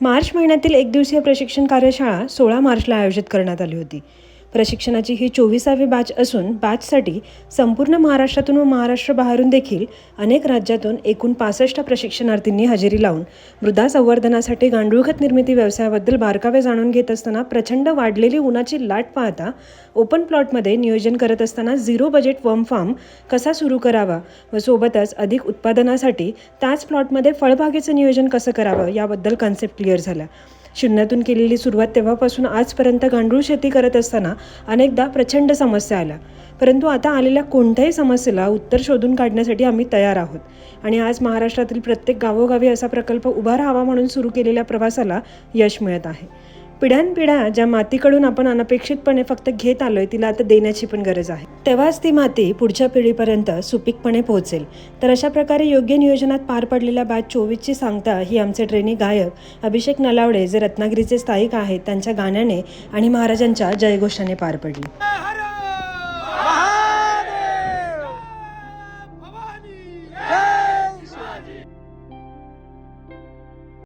मार्च महिन्यातील एक दिवसीय प्रशिक्षण कार्यशाळा सोळा मार्चला आयोजित करण्यात आली होती. प्रशिक्षणाची ही चोवीसावी बॅच असून बॅचसाठी संपूर्ण महाराष्ट्रातून व महाराष्ट्र बाहेरून देखील अनेक राज्यातून एकूण पासष्ट प्रशिक्षणार्थींनी हजेरी लावून मृदा संवर्धनासाठी गांडूळखत निर्मिती व्यवसायाबद्दल बारकावे जाणून घेत असताना प्रचंड वाढलेली उन्हाची लाट पाहता ओपन प्लॉटमध्ये नियोजन करत असताना झिरो बजेट वर्म फार्म कसा सुरू करावा व सोबतच अधिक उत्पादनासाठी त्याच प्लॉटमध्ये फळबागेचं नियोजन कसं करावं याबद्दल कन्सेप्ट क्लिअर झाला. शून्यातून केलेली सुरुवात तेव्हापासून आजपर्यंत गांडूळ शेती करत असताना अनेकदा प्रचंड समस्या आल्या. परंतु आता आलेल्या कोणत्याही समस्येला उत्तर शोधून काढण्यासाठी आम्ही तयार आहोत. आणि आज महाराष्ट्रातील प्रत्येक गावोगावी असा प्रकल्प उभा राहावा म्हणून सुरू केलेल्या प्रवासाला यश मिळत आहे. पिढ्यानपिढ्या ज्या मातीकडून आपण अनपेक्षितपणे फक्त घेत आलोय तिला आता देण्याची पण गरज आहे. तेव्हाच ती माती पुढच्या पिढीपर्यंत सुपीकपणे पोहोचेल. तर अशा प्रकारे योग्य नियोजनात पार पडलेल्या बॅच चोवीसची सांगता ही आमचे ट्रेनी गायक अभिषेक नलावडे जे रत्नागिरीचे स्थायिक आहेत त्यांच्या गाण्याने आणि महाराजांच्या जयघोषाने पार पडली.